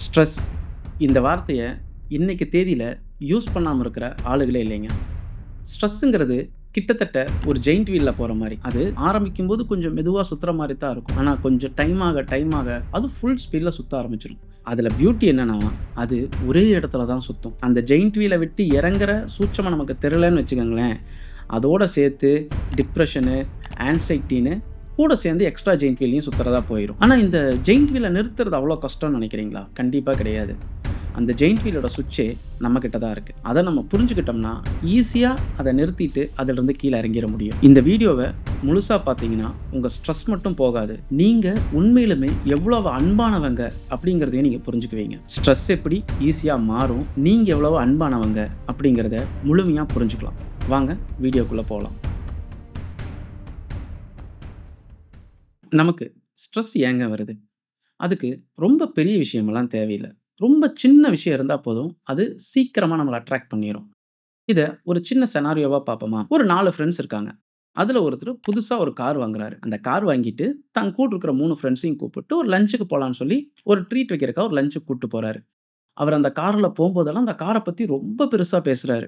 Stress. இந்த வார்த்தையை இன்றைக்கு தேதியில் யூஸ் பண்ணாமல் இருக்கிற ஆளுகளே இல்லைங்க. ஸ்ட்ரெஸ்ஸுங்கிறது கிட்டத்தட்ட ஒரு ஜெயிண்ட் வீலில் போகிற மாதிரி. அது ஆரம்பிக்கும் போது கொஞ்சம் மெதுவாக சுற்றுற மாதிரி தான் இருக்கும். ஆனால் கொஞ்சம் டைம் ஆக டைம் ஆக அது ஃபுல் ஸ்பீடில் சுற்ற ஆரம்பிச்சிடும் அதில் பியூட்டி என்னென்னா அது ஒரே இடத்துல தான் சுற்றும் அந்த ஜெயிண்ட் வீலை விட்டு இறங்குற சூட்சமாக நமக்கு தெரிலன்னு வச்சுக்கோங்களேன். அதோட சேர்த்து டிப்ரெஷனு ஆன்சைட்டின்னு கூட சேர்ந்து எக்ஸ்ட்ரா ஜெயிண்ட் வீலையும் சுற்றுறதா போயிடும் ஆனால் இந்த ஜெயிண்ட் வீலை நிறுத்துறது அவ்வளோ கஷ்டம்னு நினைக்கிறீங்களா? கண்டிப்பாக கிடையாது. அந்த ஜெயிண்ட் வீலோட சுவிட்சே நம்ம கிட்ட தான் இருக்குது அதை நம்ம புரிஞ்சுக்கிட்டோம்னா ஈஸியாக அதை நிறுத்திட்டு அதிலிருந்து கீழே இறங்கிட முடியும். இந்த வீடியோவை முழுசாக பார்த்தீங்கன்னா உங்கள் ஸ்ட்ரெஸ் மட்டும் போகாது. நீங்கள் உண்மையிலுமே எவ்வளவு அன்பானவங்க அப்படிங்கிறதையும் நீங்கள் புரிஞ்சுக்குவீங்க. ஸ்ட்ரெஸ் எப்படி ஈஸியாக மாறும் நீங்கள் எவ்வளவு அன்பானவங்க அப்படிங்கிறத முழுமையாக புரிஞ்சுக்கலாம். வாங்க வீடியோக்குள்ளே போகலாம். நமக்கு ஸ்ட்ரெஸ் ஏங்க வருது? அதுக்கு ரொம்ப பெரிய விஷயமெல்லாம் தேவையில்லை. ரொம்ப சின்ன விஷயம் இருந்தால் போதும் அது சீக்கிரமாக நம்மளை அட்ராக்ட் பண்ணிடும் இதை ஒரு சின்ன செனாரியோவாக பார்ப்போமா ஒரு நாலு ஃப்ரெண்ட்ஸ் இருக்காங்க. அதில் ஒருத்தர் புதுசாக ஒரு கார் வாங்குறாரு. அந்த கார் வாங்கிட்டு தான் கூட இருக்கிற மூணு ஃப்ரெண்ட்ஸையும் கூப்பிட்டு ஒரு லஞ்சுக்கு போகலான்னு சொல்லி ஒரு ட்ரீட் வைக்கிறக்கா ஒரு லஞ்சுக்கு கூப்பிட்டு போகிறாரு அவர் அந்த காரில் போகும்போதெல்லாம் அந்த காரை பற்றி ரொம்ப பெருசாக பேசுகிறாரு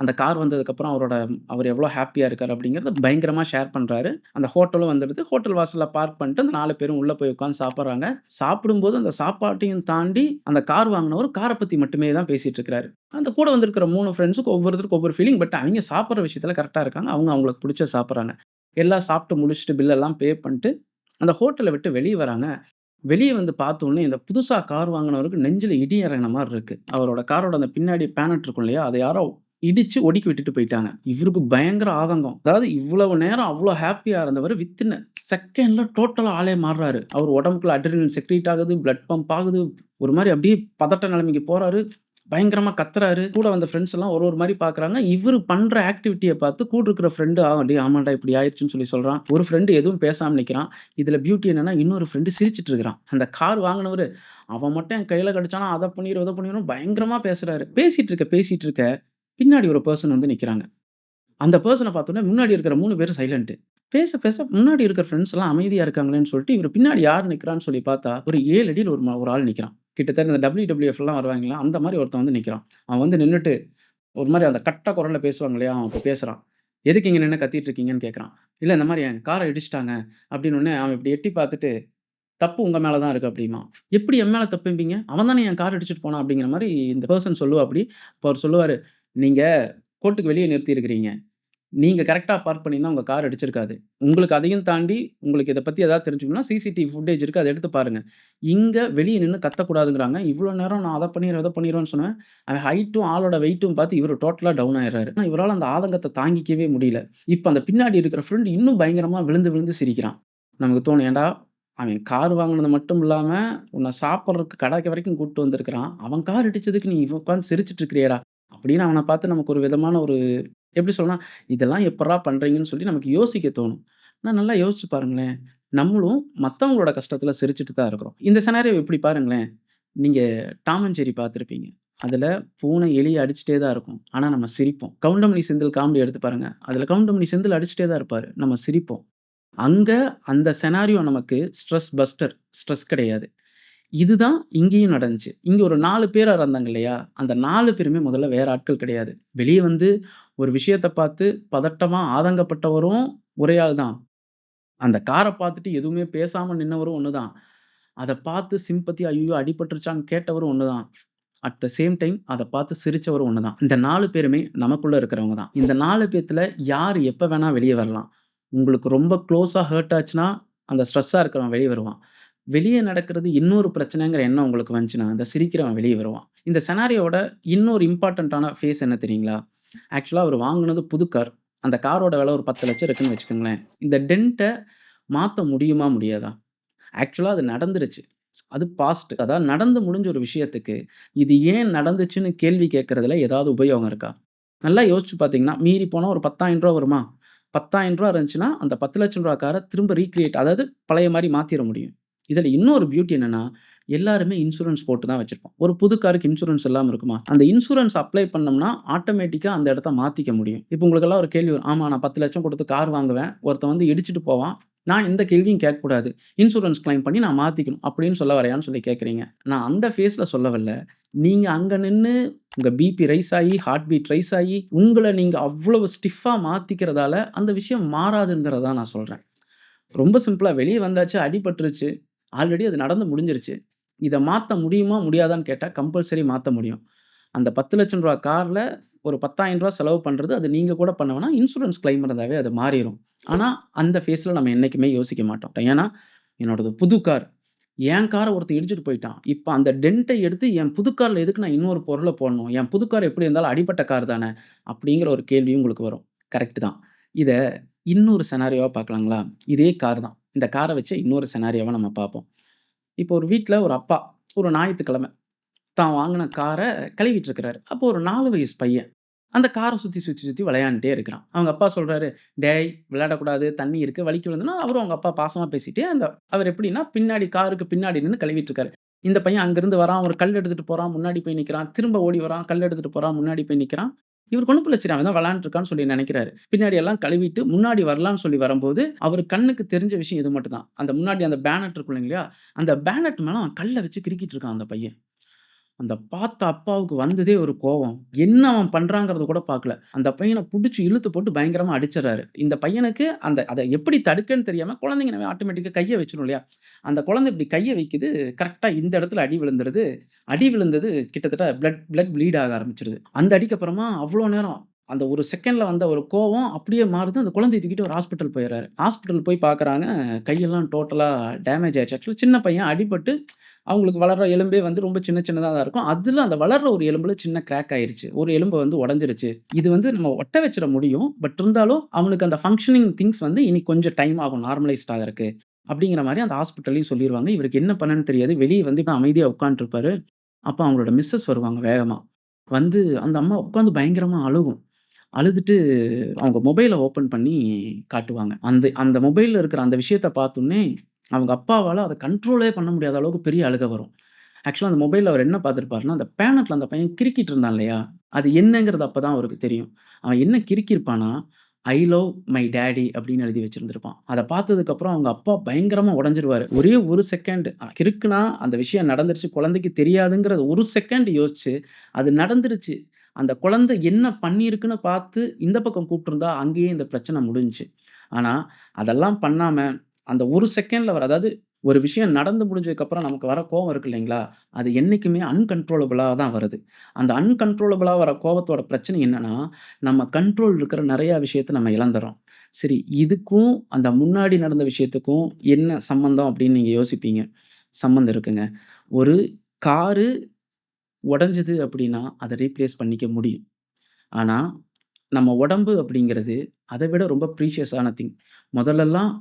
அந்த கார் வந்ததுக்கப்புறம் அவரோட அவர் எவ்வளோ ஹாப்பியாக இருக்கார் அப்படிங்கிறத பயங்கரமாக ஷேர் பண்ணுறாரு அந்த ஹோட்டலும் வந்துடுது. ஹோட்டல் வாசலில் பார்க் பண்ணிட்டு அந்த நாலு பேரும் உள்ளே போய் உட்காந்து சாப்பிட்றாங்க. சாப்பிடும்போது அந்த சாப்பாட்டையும் தாண்டி அந்த கார் வாங்கினவர் காரை பற்றி மட்டுமே தான் பேசிகிட்டு இருக்கிறாரு அந்த கூட வந்திருக்கிற மூணு ஃப்ரெண்ட்ஸுக்கு ஒவ்வொருத்தருக்கும் ஒவ்வொரு ஃபீலிங் பட் அவங்க சாப்பிட்ற விஷயத்தில் கரெக்டாக இருக்காங்க. அவங்க அவங்களுக்கு பிடிச்ச சாப்பிட்றாங்க. எல்லாம் சாப்பிட்டு முடிச்சுட்டு பில்லெல்லாம் பே பண்ணிட்டு அந்த ஹோட்டலை விட்டு வெளியே வராங்க. வெளியே வந்து பார்த்தோன்னே இந்த புதுசாக கார் வாங்கினவருக்கு நெஞ்சில் இடி இறங்கின மாதிரி இருக்குது அவரோட காரோட அந்த பின்னாடி பேனட் இருக்கும் இல்லையா? அதை யாரோ இடிச்சு ஒடுக்கி விட்டுட்டு போயிட்டாங்க. இவருக்கு பயங்கர ஆதங்கம். அதாவது இவ்வளவு நேரம் அவ்வளோ ஹாப்பியா இருந்தவர் வித்தின் செகண்ட்ல டோட்டலா ஆளே மாறுறாரு. அவர் உடம்புக்குள்ள அட்ரினல் செக்ரீட் ஆகுது பிளட் பம்ப் ஆகுது. ஒரு மாதிரி அப்படியே பதட்ட நிலைமைக்கு போறாரு. பயங்கரமா கத்துறாரு. கூட வந்த ஃப்ரெண்ட்ஸ் எல்லாம் ஒரு ஒரு மாதிரி பாக்குறாங்க. இவர் பண்ற ஆக்டிவிட்டியை பார்த்து கூட இருக்கிற ஃப்ரெண்டு அப்படியே ஆமாண்டா இப்படி ஆயிடுச்சுன்னு சொல்லி சொல்றான். ஒரு ஃப்ரெண்டு எதுவும் பேசாம நிக்கிறான். இதுல பியூட்டி என்னன்னா இன்னொரு ஃப்ரெண்டு சிரிச்சிட்டு இருக்கிறான். அந்த கார் வாங்கினவர் அவன் மட்டும் என் கையில கிடைச்சானா அதை பண்ணிடும் அதை பண்ணிடும் பயங்கரமா பேசுறாரு. பேசிட்டு இருக்க பேசிட்டு இருக்க பின்னாடி ஒரு பர்சன் வந்து நிற்கிறாங்க அந்த பர்சனை பார்த்தோன்னே முன்னாடி இருக்கிற மூணு பேரும் சைலண்ட்டு பேச பேச முன்னாடி இருக்கிற ஃப்ரெண்ட்ஸ் எல்லாம் அமைதியாக இருக்காங்களேன்னு சொல்லிட்டு இவர் பின்னாடி யார் நிற்கிறான்னு சொல்லி பார்த்தா ஒரு ஏழு அடியில் ஒரு ஒரு ஆள் நிற்கிறான் கிட்டத்தட்ட இந்த டபிள்யூ டபிள்யூஎஃப்லாம் வருவாங்களா? அந்த மாதிரி ஒருத்தன் வந்து நிற்கிறான் அவன் வந்து நின்றுட்டு ஒரு மாதிரி அந்த கட்ட குரலில் பேசுவாங்க இல்லையா? அவன் இப்போ பேசுகிறான் எதுக்கு இங்கே நின்று கத்திட்டு இருக்கீங்கன்னு கேட்குறான் இல்லை இந்த மாதிரி என் காரை இடிச்சிட்டாங்க. அப்படின்னு ஒன்று அவன் இப்படி எட்டி பார்த்துட்டு தப்பு உங்க மேலே தான் இருக்கு அப்படிமா. எப்படி என் மேல தப்பும்பீங்க அவன் தானே என் கார் அடிச்சுட்டு போனான் அப்படிங்கிற மாதிரி இந்த பர்சன் சொல்லுவா அப்படி. இப்போ அவர் சொல்லுவார் நீங்க கோர்ட்டுக்கு வெளியே நிறுத்தியிருக்கிறீங்க. நீங்கள் நீங்க பார்க் பண்ணியிருந்தா உங்க கார் அடிச்சிருக்காது. உங்களுக்கு அதையும் தாண்டி உங்களுக்கு இதை பத்தி ஏதாவது தெரிஞ்சுக்கணும்னா சிசிடிவி ஃபுட்டேஜ் இருக்கு அதை எடுத்து பாருங்க. இங்க வெளியே நின்று கத்தக்கூடாதுங்கிறாங்க. இவ்வளோ நேரம் நான் அதை பண்ணிடுறேன் அதை பண்ணிடுவேன்னு சொன்னேன். அவன் ஹைட்டும் ஆளோட வெயிட்டும் பார்த்து இவர் டோட்டலாக டவுன் ஆயிடுறாரு. ஆனால் இவரால் அந்த ஆதங்கத்தை தாங்கிக்கவே முடியல. இப்போ அந்த பின்னாடி இருக்கிற ஃப்ரெண்ட் இன்னும் பயங்கரமா விழுந்து விழுந்து சிரிக்கிறான். நமக்கு தோணும் ஏன்டா அவன் கார் வாங்கினது மட்டும் இல்லாமல் உன்னை சாப்பிட்றதுக்கு கடைக்கு வரைக்கும் கூப்பிட்டு வந்திருக்கிறான். அவன் கார் அடிச்சதுக்கு நீ உட்காந்து சிரிச்சிட்டு இருக்கிறியடா. அப்படின்னு அவனை பார்த்து நமக்கு ஒரு விதமான ஒரு எப்படி சொல்லலாம் இதெல்லாம் எப்படா பண்றீங்கன்னு சொல்லி நமக்கு யோசிக்க தோணும். ஆனால் நல்லா யோசிச்சு பாருங்களேன். நம்மளும் மற்றவங்களோட கஷ்டத்துல சிரிச்சுட்டு தான் இருக்கிறோம். இந்த சினாரியோ எப்படி பாருங்களேன். நீங்க டாம் அண்ட் பார்த்துருப்பீங்க. அதுல பூனை எலியை அடிச்சுட்டே தான் இருக்கும். ஆனா நம்ம சிரிப்போம். கவுண்டமணி செந்தில் காமெடி எடுத்து பாருங்க. அதுல கவுண்டமணி செந்தில் அடிச்சுட்டே தான் இருப்பாரு. நம்ம சிரிப்போம். அங்க அந்த செனாரியோ நமக்கு ஸ்ட்ரெஸ் பஸ்டர் ஸ்ட்ரெஸ் கிடையாது. இதுதான் இங்கேயும் நடந்துச்சு. இங்கே ஒரு நாலு பேர் இருந்தாங்க இல்லையா? அந்த நாலு பேருமே முதல்ல வேற ஆட்கள் கிடையாது. வெளியே வந்து ஒரு விஷயத்தை பார்த்து பதட்டமாக ஆதங்கப்பட்டவரும் ஒரே ஆள் தான். அந்த காரை பார்த்துட்டு எதுவுமே பேசாமல் நின்னவரும் தான் அதை பார்த்து சிம்பத்தி ஐயோ அடிபட்டுருச்சான்னு கேட்டவரும் தான் அட் த சேம் டைம் அதை பார்த்து சிரிச்சவரும் ஒன்று தான் இந்த நாலு பேருமே நமக்குள்ளே இருக்கிறவங்க தான். இந்த நாலு பேர்த்தில் யார் எப்போ வேணால் வெளியே வரலாம். உங்களுக்கு ரொம்ப க்ளோஸாக ஹர்ட் ஆச்சுன்னா அந்த ஸ்ட்ரெஸ்ஸாக இருக்கிறவன் வெளியே வருவான். வெளியே நடக்கிறது இன்னொரு பிரச்சனைங்கிற எண்ணம் உங்களுக்கு வந்துச்சுன்னா அந்த சிரிக்கிறவன் வெளியே வருவான். இந்த செனாரியோட இன்னொரு இம்பார்ட்டண்ட்டான ஃபேஸ் என்ன தெரியுங்களா? ஆக்சுவலாக அவர் வாங்கினது புது கார். அந்த காரோட விலை ஒரு பத்து லட்சம் இருக்குன்னு வச்சுக்கோங்களேன். இந்த டென்ட்டை மாற்ற முடியுமா முடியாதா? ஆக்சுவலாக அது நடந்துருச்சு. அது பாஸ்ட் அதாவது நடந்து முடிஞ்ச ஒரு விஷயத்துக்கு இது ஏன் நடந்துச்சுன்னு கேள்வி கேட்கறதுல ஏதாவது உபயோகம் இருக்கா? நல்லா யோசிச்சு பார்த்தீங்கன்னா மீறி போனால் ஒரு பத்தாயிரம் ரூபா வருமா? பத்தாயிரம் ரூபா இருந்துச்சுன்னா அந்த பத்து லட்சம் ரூபா காரை திரும்ப ரீக்ரியேட் அதாவது பழைய மாதிரி மாற்றிட முடியும். இதில் இன்னொரு பியூட்டி என்னென்னா எல்லாருமே இன்சூரன்ஸ் போட்டு தான் வச்சுருப்போம். ஒரு புது காருக்கு இன்சூரன்ஸ் இல்லாமல் இருக்குமா? அந்த இன்சூரன்ஸ் அப்ளை பண்ணோம்னா ஆட்டோமேட்டிக்காக அந்த இடத்த மாற்றிக்க முடியும். இப்போ உங்களுக்கெல்லாம் ஒரு கேள்வி வரும். ஆமாம் நான் பத்து லட்சம் கொடுத்து கார் வாங்குவேன். ஒருத்தன் வந்து இடிச்சிட்டு போவான். நான் எந்த கேள்வியும் கேட்கக்கூடாது. இன்சூரன்ஸ் கிளைம் பண்ணி நான் மாற்றிக்கணும் அப்படின்னு சொல்ல வரையான்னு சொல்லி கேட்குறீங்க. நான் அந்த ஃபேஸில் சொல்ல வரல. அங்கே நின்று நின்னு உங்க பிபி ரைஸ் ஆகி ஹார்ட் பீட் ரைஸ் ஆகி உங்களை நீங்கள் அவ்வளவு ஸ்டிஃபாக மாற்றிக்கிறதால அந்த விஷயம் மாறாதுங்கிறதான் நான் சொல்கிறேன் ரொம்ப சிம்பிளாக வெளியே வந்தாச்சு, அடிபட்டுருச்சு. ஆல்ரெடி அது நடந்து முடிஞ்சிருச்சு. இதை மாற்ற முடியுமா? முடியாதான்னு கேட்டால் கம்பல்சரி மாற்ற முடியும். அந்த பத்து லட்சம் ரூபா காரில் ஒரு பத்தாயிரம் ரூபா செலவு பண்ணுறது அது நீங்கள் கூட பண்ண வேணா இன்சூரன்ஸ் கிளைம் இருந்தாவே அது மாறிடும் ஆனால் அந்த ஃபேஸில் நம்ம என்றைக்குமே யோசிக்க மாட்டோம். ஏன்னா, என்னோடது புது கார். என் காரை ஒருத்தர் இடிச்சுட்டு போயிட்டான். இப்போ அந்த டென்ட்டை எடுத்து என் புது காரில் எதுக்கு நான் இன்னொரு பொருளை போடணும்? என் புது கார் எப்படி இருந்தாலும் அடிப்பட்ட கார் தானே! அப்படிங்கிற ஒரு கேள்வியும் உங்களுக்கு வரும். கரெக்டு தான். இதை இன்னொரு செனாரியோவாக பார்க்கலாங்களா? இதே கார் தான். இந்த காரை வச்சு இன்னொரு செனாரியாவை நம்ம பார்ப்போம். இப்போ ஒரு வீட்டில் ஒரு அப்பா, ஒரு ஞாயிற்றுக்கிழமை தான் வாங்கின காரை கழுவிட்டு இருக்கிறாரு. அப்போ ஒரு நாலு வயசு பையன். அந்த காரை சுற்றி சுற்றி சுற்றி விளையாண்டுட்டே இருக்கிறான். அவங்க அப்பா சொல்கிறாரு "டேய் விளையாடக்கூடாது. தண்ணி இருக்குது வலிக்கு விழுந்தனா" அவரும் அவங்க அப்பா பாசமாக பேசிட்டு அந்த அவர் எப்படின்னா, பின்னாடி காருக்கு பின்னாடி நின்று கழுவிட்டு இருக்காரு. இந்த பையன் அங்கேருந்து வரான். ஒரு கல் எடுத்துகிட்டு போகிறான் முன்னாடி போய் நிற்கிறான் திரும்ப ஓடி வரான். கல் எடுத்துகிட்டு போகிறான் முன்னாடி போய் நிற்கிறான் இவர் ஒண்ணும் பிரச்சனை அவன் தான் விளையாண்டுட்டு இருக்கான்னு சொல்லி நினைக்கிறாரு பின்னாடி எல்லாம் கழுவிட்டு முன்னாடி வரலான்னு சொல்லி வரும்போது, அவர் கண்ணுக்கு தெரிஞ்ச விஷயம் இது மட்டும் தான். அந்த முன்னாடி அந்த பேனட் இருக்கும் இல்லைங்களா? அந்த பேனட் மேல அவன் கல்ல வச்சு கிறுக்கிட்டு இருக்கான் அந்த பையன். அந்த பார்த்த அப்பாவுக்கு வந்ததே ஒரு கோவம். என்ன அவன் பண்றாங்கிறத கூட பார்க்கல. அந்த பையனை பிடிச்சி இழுத்து போட்டு பயங்கரமா அடிச்சிடறாரு இந்த பையனுக்கு அந்த அதை எப்படி தடுக்கன்னு தெரியாம குழந்தைங்க நம்ம ஆட்டோமேட்டிக்கா கையை வச்சிடும் இல்லையா? அந்த குழந்தை இப்படி கையை வைக்குது. கரெக்டாக இந்த இடத்துல அடி விழுந்துருது. அடி விழுந்தது கிட்டத்தட்ட பிளட் பிளட் ப்ளீட் ஆக ஆரம்பிச்சிருது அந்த அடிக்கு அப்புறமா நேரம் அந்த ஒரு செகண்ட்ல வந்த ஒரு கோவம் அப்படியே மாறுது. அந்த குழந்தைய தூக்கிட்டு ஒரு ஹாஸ்பிட்டல் போயிடுறாரு ஹாஸ்பிட்டல் போய் பார்க்குறாங்க. கையெல்லாம் டோட்டலாக டேமேஜ் ஆயிடுச்சு ஆக்சுவலா சின்ன பையன் அடிபட்டு அவங்களுக்கு வளர்ற எலும்பே வந்து ரொம்ப சின்ன சின்னதாக தான் இருக்கும். அதில் அந்த வளர்ற ஒரு எலும்புல சின்ன கிராக் ஆயிருச்சு. ஒரு எலும்பு வந்து உடஞ்சிருச்சு இது வந்து நம்ம ஒட்ட வச்சிட முடியும். பட் இருந்தாலும் அவனுக்கு அந்த ஃபங்க்ஷனிங் திங்ஸ் வந்து இனி கொஞ்சம் டைம் ஆகும் நார்மலைஸ்ட் ஆகிறதுக்கு அப்படிங்கிற மாதிரி அந்த ஹாஸ்பிட்டல்லையும் சொல்லிடுவாங்க இவருக்கு என்ன பண்ணன்னு தெரியாது. வெளியே வந்து இப்போ அமைதியாக உட்காந்துருப்பாரு அப்போ அவங்களோட மிஸ்ஸஸ் வருவாங்க வேகமாக வந்து அந்த அம்மா உட்காந்து பயங்கரமாக அழுகும். அழுதுட்டு அவங்க மொபைலை ஓப்பன் பண்ணி காட்டுவாங்க. அந்த அந்த மொபைலில் இருக்கிற அந்த விஷயத்த பார்த்தோன்னே அவங்க அப்பாவால் அதை கண்ட்ரோலே பண்ண முடியாத அளவுக்கு பெரிய அழுகை வரும். ஆக்சுவலாக அந்த மொபைலில் அவர் என்ன பார்த்துருப்பாருன்னா அந்த பேனட்டில் அந்த பையன் கிறுக்கிட்டு இருந்தான் இல்லையா? அது என்னங்கிறது அப்போ தான் அவருக்கு தெரியும். அவன் என்ன கிரிக்கிருப்பானா "ஐ லவ் மை டேடி அப்படின்னு எழுதி வச்சிருந்திருப்பான். அதை பார்த்ததுக்கப்புறம் அவங்க அப்பா பயங்கரமாக உடஞ்சிருவார் ஒரே ஒரு செகண்ட் கிறுக்குனா அந்த விஷயம் நடந்துருச்சு. குழந்தைக்கு தெரியாதுங்கிறத ஒரு செகண்ட் யோசிச்சு, அது நடந்துருச்சு. அந்த குழந்தை என்ன பண்ணியிருக்குன்னு பார்த்து இந்த பக்கம் கூப்பிட்டுருந்தா அங்கேயே இந்த பிரச்சனை முடிஞ்சு ஆனால் அதெல்லாம் பண்ணாமல் அந்த ஒரு செகண்ட்ல வர அதாவது ஒரு விஷயம் நடந்து முடிஞ்சதுக்கப்புறம் நமக்கு வர கோவம் இருக்கு இல்லைங்களா? அது என்றைக்குமே அன்கன்ட்ரோலபிளாக தான் வருது. அந்த அன்கன்ட்ரோலபிளாக வர கோவத்தோட பிரச்சனை என்னென்னா நம்ம கண்ட்ரோல் இருக்கிற நிறையா விஷயத்த நம்ம இழந்துறோம் சரி, இதுக்கும் அந்த முன்னாடி நடந்த விஷயத்துக்கும் என்ன சம்மந்தம் அப்படின்னு நீங்கள் யோசிப்பீங்க. சம்மந்தம் இருக்குங்க. ஒரு காரு உடஞ்சது அப்படின்னா, அதை ரீப்ளேஸ் பண்ணிக்க முடியும். ஆனால் நம்ம உடம்பு அப்படிங்கிறது அதை விட ரொம்ப ப்ரீஷியஸான திங். முதல்லலாம்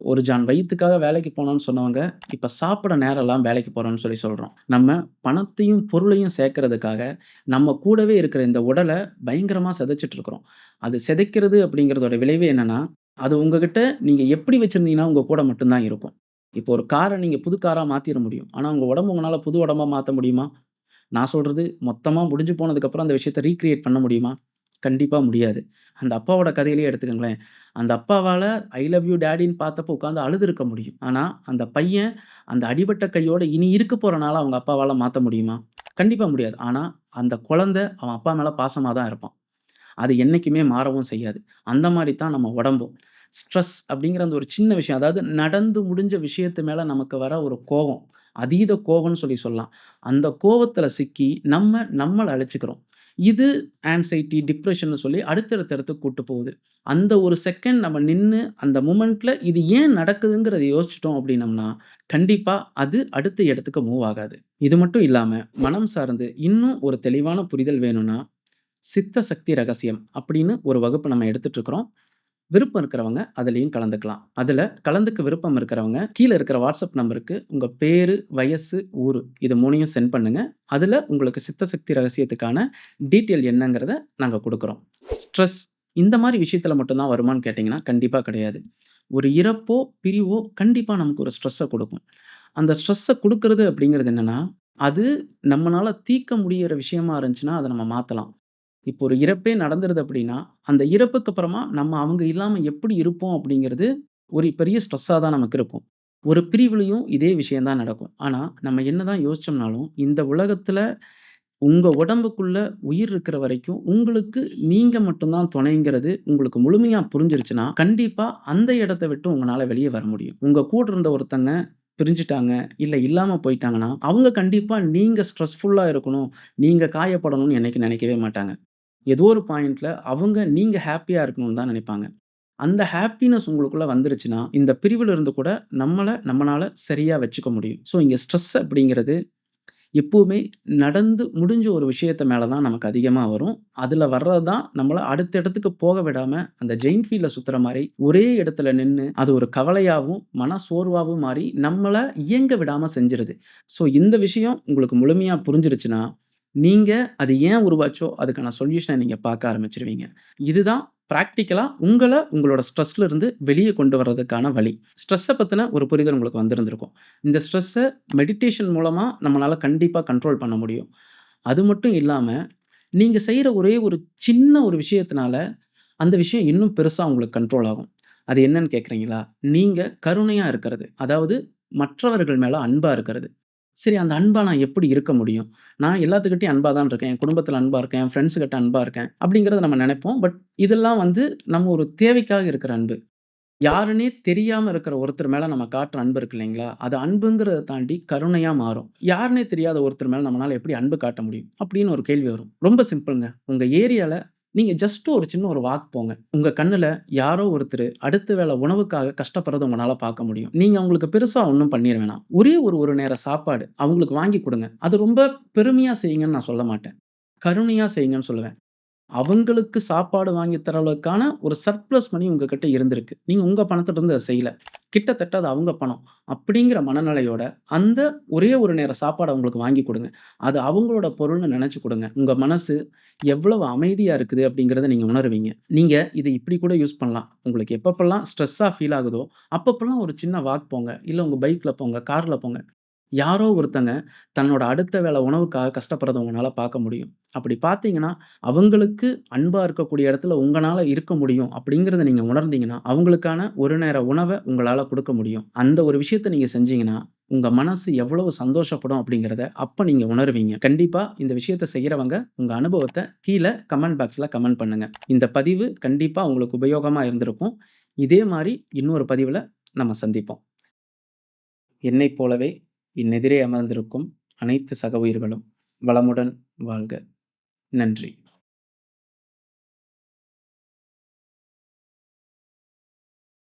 ஒரு ஜான் வயிற்றுக்காக வேலைக்கு போனோம்னு சொன்னவங்க, இப்போ சாப்பிட நேரம் வேலைக்கு போகிறோம்னு சொல்லி சொல்கிறோம் நம்ம பணத்தையும், பொருளையும் சேர்க்கறதுக்காக, நம்ம கூடவே இருக்கிற இந்த உடலை பயங்கரமாக சிதைச்சுட்டு இருக்கிறோம். அது சிதைக்கிறது அப்படிங்கிறதோட விளைவு என்னன்னா, அது உங்ககிட்ட நீங்கள் எப்படி வச்சுருந்தீங்கன்னா உங்கள் கூட மட்டும்தான் இருக்கும். இப்போ ஒரு காரை நீங்கள் புது காராக மாற்றிட முடியும். ஆனால் உங்கள் உடம்பு உங்களால் புது உடம்பாக மாற்ற முடியுமா? நான் சொல்கிறது மொத்தமாக முடிஞ்சு போனதுக்கப்புறம் அந்த விஷயத்த ரீகிரியேட் பண்ண முடியுமா? கண்டிப்பா முடியாது. அந்த அப்பாவோட கதையிலேயே எடுத்துக்கங்களேன். அந்த அப்பாவால ஐ லவ் யூ டாடின்னு பார்த்தப்போ உட்கார்ந்து அழுதுருக்க முடியும். ஆனா, அந்த பையன் அந்த அடிபட்ட கையோட இனி இருக்க போற நாள அவங்க அப்பாவால மாத்த முடியுமா? கண்டிப்பா முடியாது. ஆனா, அந்த குழந்தை அவன் அப்பா மேல பாசமா தான் இருப்பான். அது என்னைக்குமே மாறவும் செய்யாது. அந்த மாரி தான் நம்ம உடம்பும். ஸ்ட்ரெஸ் அப்படிங்கிற அந்த ஒரு சின்ன விஷயம். அதாவது நடந்து முடிஞ்ச விஷயத்து மேல நமக்கு வர ஒரு கோவம். அதீத கோவம்னு சொல்லி சொல்லலாம். அந்த கோவத்துல சிக்கி நம்ம நம்மள அழிச்சுக்கிறோம். இது ஆன்சைட்டி டிப்ரெஷன்னு சொல்லி அடுத்தடுத்த இடத்துக்கு கூட்டு போகுது. அந்த ஒரு செகண்ட் நம்ம நின்று அந்த மூமெண்ட்டில் இது ஏன் நடக்குதுங்கிறத யோசிச்சுட்டோம் அப்படின்னம்னா, கண்டிப்பா அது அடுத்த இடத்துக்கு மூவ் ஆகாது. இது மட்டும் இல்லாம, மனம் சார்ந்து இன்னும் ஒரு தெளிவான புரிதல் வேணும்னா, சித்த சக்தி ரகசியம் அப்படின்னு ஒரு வகுப்பு நம்ம எடுத்துட்டு இருக்கிறோம். விருப்பம் இருக்கிறவங்க அதுலேயும் கலந்துக்கலாம். அதில் கலந்துக்க விருப்பம் இருக்கிறவங்க, கீழே இருக்கிற வாட்ஸ்அப் நம்பருக்கு உங்கள் பேர் வயசு, ஊர் இது மூணையும் சென்ட் பண்ணுங்கள் அதில் உங்களுக்கு சித்த சக்தி ரகசியத்துக்கான டீட்டெயில் என்னங்கிறத நாங்கள் கொடுக்குறோம் ஸ்ட்ரெஸ் இந்த மாதிரி விஷயத்தில் மட்டும்தான் வருமானு வருமான்னு கண்டிப்பாக கிடையாது. ஒரு இறப்போ, பிரிவோ கண்டிப்பாக நமக்கு ஒரு ஸ்ட்ரெஸ்ஸை கொடுக்கும் அந்த ஸ்ட்ரெஸ்ஸை கொடுக்கறது அப்படிங்கிறது என்னென்னா அது நம்மளால் தீர்க்க முடியிற விஷயமா இருந்துச்சுன்னா, அதை நம்ம மாற்றலாம் இப்போ ஒரு இறப்பே நடந்துருது அப்படின்னா, அந்த இறப்புக்கு அப்புறமா நம்ம அவங்க இல்லாம எப்படி இருப்போம் அப்படிங்கிறது ஒரு பெரிய ஸ்ட்ரெஸ்ஸா தான் நமக்கு இருக்கும். ஒரு பிரிவுலயும் இதே விஷயம் தான் நடக்கும். ஆனா, நம்ம என்னதான் யோசிச்சோம்னாலும், இந்த உலகத்துல உங்க உடம்புக்குள்ள உயிர் இருக்கிற வரைக்கும், உங்களுக்கு நீங்க மட்டும் தான் துணைங்கிறது உங்களுக்கு முழுமையா புரிஞ்சிருச்சுன்னா, கண்டிப்பா அந்த இடத்த விட்டு உங்கனால வெளிய வர முடியும். உங்க கூட இருந்த ஒருத்தங்க பிரிஞ்சுட்டாங்க, இல்ல இல்லாம போயிட்டாங்கன்னா, அவங்க கண்டிப்பா நீங்க ஸ்ட்ரெஸ்ஃபுல்லா இருக்கணும், நீங்க காயப்படணும்னு என்னைக்கும் நினைக்கவே மாட்டாங்க. ஏதோ ஒரு பாயிண்ட்ல அவங்க நீங்க ஹாப்பியா இருக்கணும்னு தான் நினைப்பாங்க. அந்த ஹாப்பினஸ் உங்களுக்குள்ள வந்துருச்சுன்னா, இந்த பிரிவுல இருந்து கூட நம்மளை நம்மளால சரியா வச்சுக்க முடியும். ஸோ, இங்க ஸ்ட்ரெஸ் அப்படிங்கிறது எப்பவுமே நடந்து முடிஞ்ச ஒரு விஷயத்த மேல தான் நமக்கு அதிகமா வரும். அதுல வர்றது தான் நம்மளை அடுத்த இடத்துக்கு போக விடாம, அந்த ஜெயின் வீல்ல சுத்துற மாதிரி ஒரே இடத்துல நின்று அது ஒரு கவலையாகவும் மன சோர்வாகவும் மாறி, நம்மளை இயங்க விடாம செஞ்சிருது ஸோ, இந்த விஷயம் உங்களுக்கு முழுமையா புரிஞ்சிருச்சுன்னா, நீங்க அது ஏன் உருவாச்சோ, அதுக்கான சொல்யூஷனை நீங்க பார்க்க ஆரம்பிச்சிருவீங்க இதுதான் ப்ராக்டிக்கலாக உங்களை உங்களோட ஸ்ட்ரெஸ்ல இருந்து வெளியே கொண்டு வர்றதுக்கான வழி. ஸ்ட்ரெஸ்ஸை பத்தின ஒரு புரிதல் உங்களுக்கு வந்திருந்திருக்கும். இந்த ஸ்ட்ரெஸ்ஸை மெடிடேஷன் மூலமா நம்மளால கண்டிப்பா கண்ட்ரோல் பண்ண முடியும். அது மட்டும் இல்லாம, நீங்க செய்கிற ஒரே ஒரு சின்ன ஒரு விஷயத்தினால, அந்த விஷயம் இன்னும் பெருசா உங்களுக்கு கண்ட்ரோல் ஆகும். அது என்னன்னு கேட்குறீங்களா நீங்க கருணையா இருக்கிறது. அதாவது மற்றவர்கள் மேல அன்பா இருக்கிறது. சரி அந்த அன்பா நான் எப்படி இருக்க முடியும்? நான் எல்லாத்துக்கிட்டையும் அன்பா தான் இருக்கேன். என் குடும்பத்தில் அன்பா இருக்கேன். என் ஃப்ரெண்ட்ஸ் கிட்ட அன்பா இருக்கேன். அப்படிங்கிறத நம்ம நினைப்போம் பட் இதெல்லாம் வந்து நம்ம ஒரு தேவைக்காக இருக்கிற அன்பு. யாருன்னே தெரியாம இருக்கிற ஒருத்தர் மேல நம்ம காட்டுற அன்பு இருக்கு இல்லைங்களா? அது அன்புங்கிறத தாண்டி கருணையா மாறும். யாருன்னே தெரியாத ஒருத்தர் மேல நம்மளால எப்படி அன்பு காட்ட முடியும்? அப்படின்னு ஒரு கேள்வி வரும். ரொம்ப சிம்பிள்ங்க. உங்க ஏரியால நீங்க ஜஸ்ட் ஒரு சின்ன ஒரு வாக் போங்க. உங்க கண்ணுல யாரோ ஒருத்தர் அடுத்த வேளை உணவுக்காக கஷ்டப்படுறத உங்களால பார்க்க முடியும். நீங்க அவங்களுக்கு பெருசா ஒண்ணும் பண்ணிட வேணாம். ஒரே ஒரு ஒரு நேர சாப்பாடு அவங்களுக்கு வாங்கி கொடுங்க அது ரொம்ப பெருமையா செய்யுங்கன்னு நான் சொல்ல மாட்டேன். கருணையா செய்யுங்கன்னு சொல்லுவேன். அவங்களுக்கு சாப்பாடு வாங்கி தர அளவுக்கான ஒரு சர்ப்ளஸ் மணி உங்ககிட்ட இருந்திருக்கு. நீங்க உங்க பணத்துல இருந்து அதை செய்யல. கிட்டத்தட்ட அது அவங்க பணம். அப்படிங்கிற மனநிலையோட, அந்த ஒரே ஒரு நேர சாப்பாடு அவங்களுக்கு வாங்கி கொடுங்க அது அவங்களோட பொருள்னு நினைச்சு கொடுங்க உங்க மனசு எவ்வளவு அமைதியா இருக்குது அப்படிங்கிறத நீங்க உணருவீங்க. நீங்க இதை இப்படி கூட யூஸ் பண்ணலாம். உங்களுக்கு எப்பப்பெல்லாம் ஸ்ட்ரெஸ்ஸா ஃபீல் ஆகுதோ, அப்பப்பெல்லாம் ஒரு சின்ன வாக் போங்க. இல்ல உங்க பைக்ல போங்க, கார்ல போங்க. யாரோ ஒருத்தங்க தன்னோட அடுத்த வேலை உணவுக்காக கஷ்டப்படுறத உங்களால் பார்க்க முடியும். அப்படி பார்த்தீங்கன்னா, அவங்களுக்கு அன்பாக இருக்கக்கூடிய இடத்துல உங்களால் இருக்க முடியும் அப்படிங்கிறத நீங்கள் உணர்ந்தீங்கன்னா, அவங்களுக்கான ஒரு நேர உணவை உங்களால் கொடுக்க முடியும். அந்த ஒரு விஷயத்த நீங்கள் செஞ்சீங்கன்னா, உங்கள் மனசு எவ்வளவு சந்தோஷப்படும் அப்படிங்கிறத அப்போ நீங்கள் உணருவீங்க. கண்டிப்பாக இந்த விஷயத்த செய்கிறவங்க உங்கள் அனுபவத்தை கீழே கமெண்ட் பாக்ஸில் கமெண்ட் பண்ணுங்கள் இந்த பதிவு கண்டிப்பாக உங்களுக்கு உபயோகமாக இருந்திருக்கும். இதே மாதிரி இன்னொரு பதிவில் நம்ம சந்திப்போம். என்னை போலவே இந்நெதிரே அமர்ந்திருக்கும் அனைத்து சக உயிர்களும் வளமுடன் வாழ்க. நன்றி.